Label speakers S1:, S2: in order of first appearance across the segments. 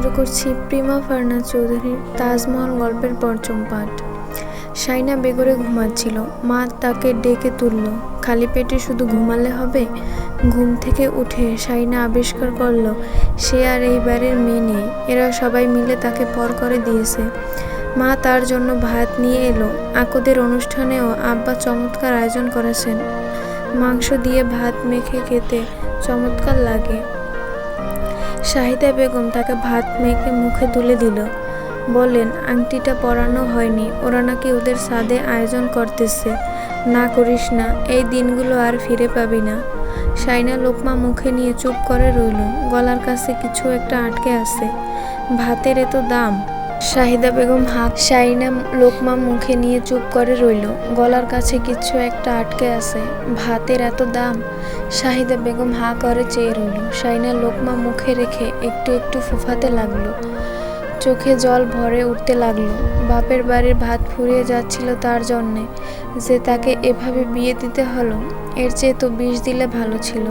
S1: শুরু করছি প্রিমা ফারনা চৌধুরীর তাজমহল গল্পের পঞ্চম পাঠ। সাইনা বেগরে ঘুমাচ্ছিল। মা তাকে ডেকে তুলল। খালি পেটে শুধু ঘুমালে হবে? ঘুম থেকে উঠে সাইনা আবিষ্কার করল, সে আর এই মেয়ে নেই। এরা সবাই মিলে তাকে পর করে দিয়েছে। মা তার জন্য ভাত নিয়ে এলো। আকদের অনুষ্ঠানেও আব্বা চমৎকার আয়োজন করেছেন। মাংস দিয়ে ভাত মেখে খেতে চমৎকার লাগে। শাহিদা বেগম তাকে ভাত মেখে মুখে তুলে দিল। বলেন আংটিটা পরানো হয়নি, ওরা নাকি ওদের সাদে আয়োজন করতেছে। না করিস না, এই দিনগুলো আর ফিরে পাবি না। সাইনা লোকমা মুখে নিয়ে চুপ করে রইল। গলার কাছে কিছু একটা আটকে আছে। ভাতের এত দাম? শাহিদা বেগম হাক সাইনা লোকমা মুখে নিয়ে চুপ করে রইল। গলার কাছে কিছু একটা আটকে আছে। ভাতের এত দাম। শাহিদা বেগম হা করে চেয়ে রইল। সাইনা লোকমা মুখে রেখে একটু একটু ফুফাতে লাগল। চোখে জল ভরে উঠতে লাগল। বাপের বাড়ির ভাত ফুরিয়ে যাচ্ছিল তার জন্যে। যে তাকে এভাবে বিয়ে দিতে হলো, এর চেয়ে তো বিষ দিলে ভালো ছিল।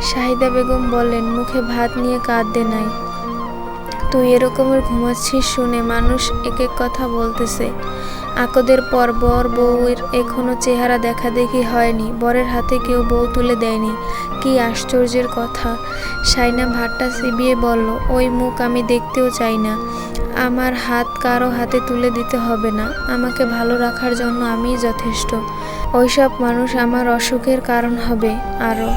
S1: শাহিদা বেগম বললেন, মুখে ভাত নিয়ে কাঁদতে নাই। তুই এরকমের ঘুমাচ্ছিস শুনে মানুষ এক এক কথা বলতেছে। আকদের পর বর বউয়ের এখনও চেহারা দেখা দেখি হয়নি। বরের হাতে কেউ বউ তুলে দেয়নি। কি আশ্চর্যের কথা। সাইনা ভাতটা সিবিয়ে বলল, ওই মুখ আমি দেখতেও চাই না। আমার হাত কারও হাতে তুলে দিতে হবে না। আমাকে ভালো রাখার জন্য আমিই যথেষ্ট। ওইসব মানুষ আমার অসুখের কারণ হবে। আরও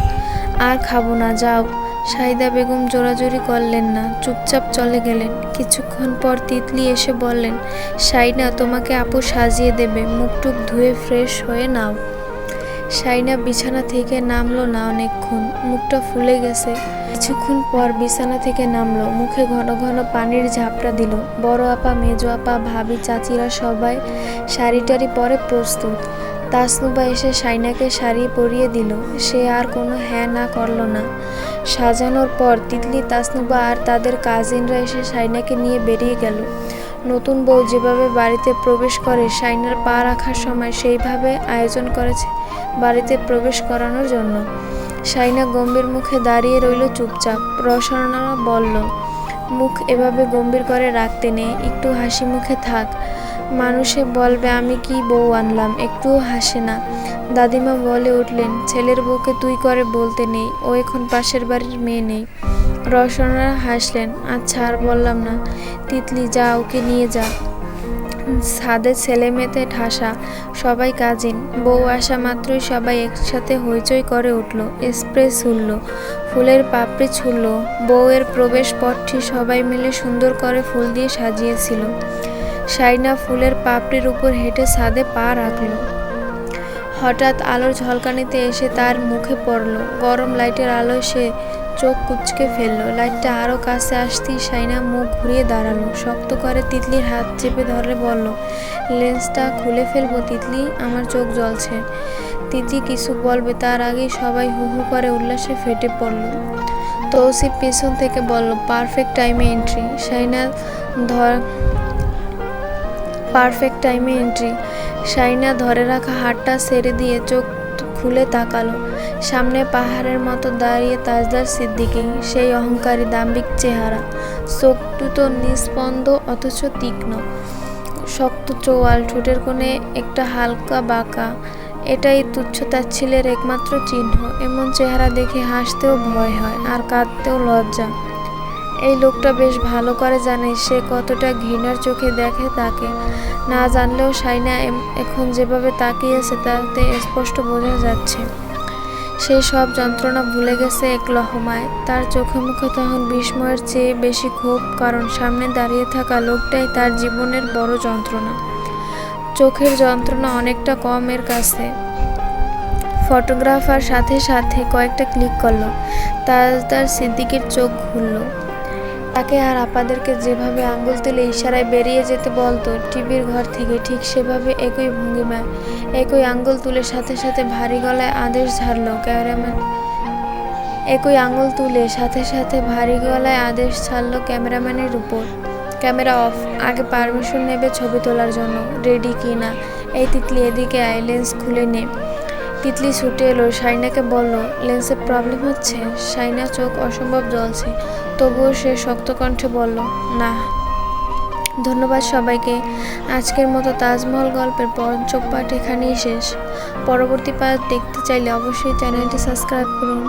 S1: আর খাব না, যাও। সাইদা বেগম জোরাজোরি করলেন না, চুপচাপ চলে গেলেন। কিছুক্ষণ পর তিতলি এসে বললেন, সাইনা, তোমাকে আপু সাজিয়ে দেবে, মুখটুক ধুয়ে ফ্রেশ হয়ে নাও। সাইনা বিছানা থেকে নামলো না অনেকক্ষণ, মুখটা ফুলে গেছে। কিছুক্ষণ পর বিছানা থেকে নামলো, মুখে ঘন ঘন পানির ঝাপটা দিল। বড় আপা, মেজো আপা, ভাবি, চাচিরা সবাই শাড়ি টাড়ি পরে প্রস্তুত। তাসনুবা এসে সাইনাকে শাড়ি পরিয়ে দিল। সে আর কোনো হ্যাঁ না করল না। সাজানোর পর তিতলি, তাসনুবা আর তাদের কাজিনরা এসে সাইনাকে নিয়ে বেরিয়ে গেল। নতুন বউ যেভাবে বাড়িতে প্রবেশ করে, সাইনার পা রাখার সময় সেইভাবে আয়োজন করেছে বাড়িতে প্রবেশ করানোর জন্য। সাইনা গম্ভীর মুখে দাঁড়িয়ে রইল চুপচাপ। রসনা বলল, মুখ এভাবে গম্ভীর করে রাখতে নেই একটু হাসি মুখে থাক। মানুষে বলবে, আমি কি বউ আনলাম? একটুও হাসে না। দাদিমা বলে উঠলেন, ছেলের বউকে তুই করে বলতে নেই, ও এখন পাশের বাড়ির মেয়ে নেই। রসনা হাসলেন আচ্ছা আর বললাম না। তিতলি, যা, ওকে নিয়ে যা। ছাদে ছেলে মেয়েতে ঠাসা, সবাই কাজিন। বউ আসা মাত্রই সবাই একসাথে হইচই করে উঠল, স্প্রে ছুড়ল, ফুলের পাপড়ি ছুড়ল। বউয়ের প্রবেশ পথটি সবাই মিলে সুন্দর করে ফুল দিয়ে সাজিয়েছিল। সাইনা ফুলের পাপড়ির উপর হেঁটে ছাদে পা রাখল। হঠাৎ আলোর ঝলকানিতে এসে তার মুখে পড়ল। গরম লাইটের আলোয় সে চোখ কুচকে ফেলল। লাইটটা আরও কাছে আসতেই সাইনা মুখ ঘুরিয়ে দাঁড়াল। শক্ত করে তিতলির হাত চেপে ধরে বলল, লেন্সটা খুলে ফেলব তিতলি, আমার চোখ জ্বলছে। তিতলি কিছু বলবে, তার আগেই সবাই হু হু করে উল্লাসে ফেটে পড়ল। তৌসিফ পেছন থেকে বলল, পারফেক্ট টাইমে এন্ট্রি। সাইনা ধর পারফেক্ট টাইমে এন্ট্রি সাইনা ধরে রাখা হাতটা সেরে দিয়ে চোখ খুলে তাকালো। সামনে পাহাড়ের মতো দাঁড়িয়ে তাজদার সিদ্দিকি, সেই অহংকারী দাম্ভিক চেহারা। চোখ দুটো নিস্পন্দ অথচ তীক্ষ্ণ। শক্ত চোয়াল, ঠোঁটের কোণে একটা হালকা বাঁকা। এটাই তুচ্ছ তাচ্ছিলের একমাত্র চিহ্ন। এমন চেহারা দেখে হাসতেও ভয় হয়, আর কাঁদতেও লজ্জা। এই লোকটা বেশ ভালো করে জানে, সে কতটা ঘৃণার চোখে দেখে তাকে। না জানলেও সাইনা এখন যেভাবে তাকিয়েছে তাতে স্পষ্ট বোঝা যাচ্ছে। সে সব যন্ত্রণা ভুলে গেছে এক লহমায় তার চোখে মুখে তখন বিস্ময়ের চেয়ে বেশি ক্ষোভ, কারণ সামনে দাঁড়িয়ে থাকা লোকটাই তার জীবনের বড় যন্ত্রণা। চোখের যন্ত্রণা অনেকটা কম এর কাছে। ফটোগ্রাফার সাথে সাথে কয়েকটা ক্লিক করল। তার সিদ্দিকের চোখ খুললো। তাকে আর আপাদেরকে যেভাবে আঙ্গুল তুলে ইশারায় বেরিয়ে যেতে বলতো, টিভির ঘর থেকে ঠিক সেভাবে একই ভঙ্গিমায়, একই আঙ্গুল তুলে সাথে সাথে ভারী গলায় আদেশ ঝাড়লো ক্যামেরাম্যান। একই আঙ্গুল তুলে সাথে সাথে ভারী গলায় আদেশ ছাড়লো ক্যামেরাম্যানের উপর। ক্যামেরা অফ, আগে পারমিশন নেবে ছবি তোলার জন্য, রেডি কি না? এই তিতলি এদিকে আয়, লেন্স খুলে নে। তিতলি ছুটে এলো সাইনাকে বলল, লেন্সের প্রবলেম হচ্ছে? সাইনা চোখ অসম্ভব জ্বলছে। তবুও সে শক্ত কণ্ঠে বলল, না। ধন্যবাদ সবাইকে। আজকের মতো তাজমহল গল্পের পঞ্চম পাঠ এখানেই শেষ। পরবর্তী পাঠ দেখতে চাইলে অবশ্যই চ্যানেলটি সাবস্ক্রাইব করুন।